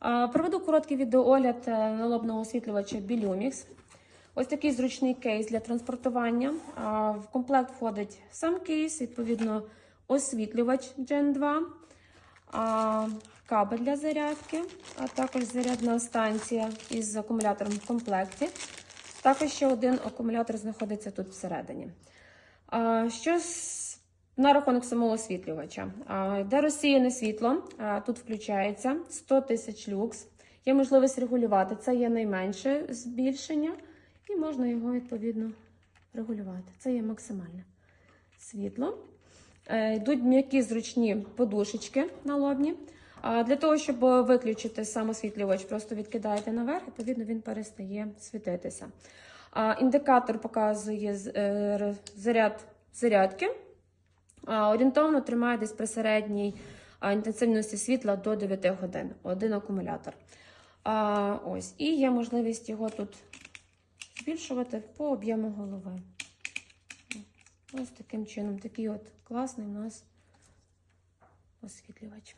Проведу короткий відеоогляд е, налобного освітлювача Bilumix. Ось такий зручний кейс для транспортування. В комплект входить сам кейс, відповідно, освітлювач Gen 2, кабель для зарядки, а також зарядна станція із акумулятором в комплекті. Також ще один акумулятор знаходиться тут всередині. Що на рахунок самого освітлювача? Де розсіяне світло, тут включається 100 тисяч люкс. Є можливість регулювати. Це є найменше збільшення, і можна його відповідно регулювати. Це є максимальне світло. Е, Йдуть м'які зручні подушечки налобні. А Для того, щоб виключити сам освітлювач, просто відкидаєте наверх, відповідно, він перестає світитися. Індикатор показує е, заряд зарядки. Орієнтовно тримає десь при середній інтенсивності світла до 9 годин. Один акумулятор. Ось. І є можливість його тут збільшувати по об'єму голови. Ось таким чином. Такий от класний у нас освітлювач.